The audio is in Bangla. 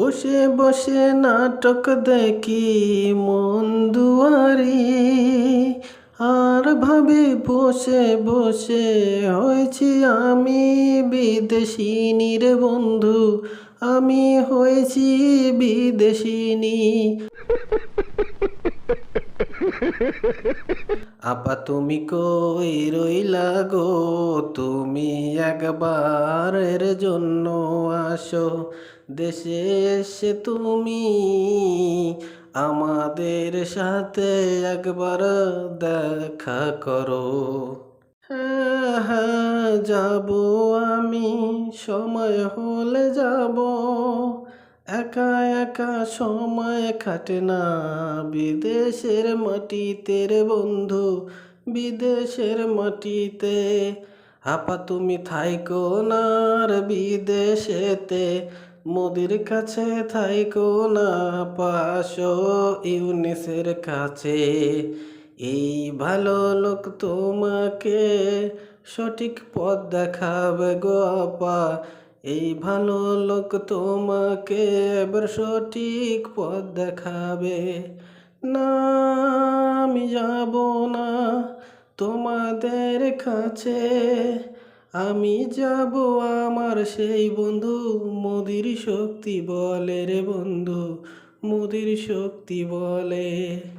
বসে বসে নাটক দেখি, মন দুয়ারি। আর ভাবে বসে বসে হয়েছি আমি বিদেশিনীর বন্ধু। আমি হয়েছি বিদেশিনী আপা, তুমি কই রইলা? গো, তুমি একবারের জন্য আসো। দেশে এসে তুমি আমাদের সাথে একবার দেখা করো। হ্যাঁ হ্যাঁ যাব আমি, সময় হলে যাব। একা একা সময় কাটে না, বিদেশের মাটিতে রে বন্ধু। বিদেশের মাটিতে। আপা, তুমি থাইকো না আর বিদেশেতে। মোদির কাছে থাইকো না পাশো ইউনিসের কাছে। এই ভালো লোক তোমাকে সঠিক পথ দেখাবে গো, আপা। এই ভালো লোক তোমাকে এবার সঠিক পথ দেখাবে। না, আমি যাব তোমাদের কাছে। আমি যাব আমার সেই বন্ধু, মোদির শক্তি বলে রে বন্ধু, মোদির শক্তি বলে।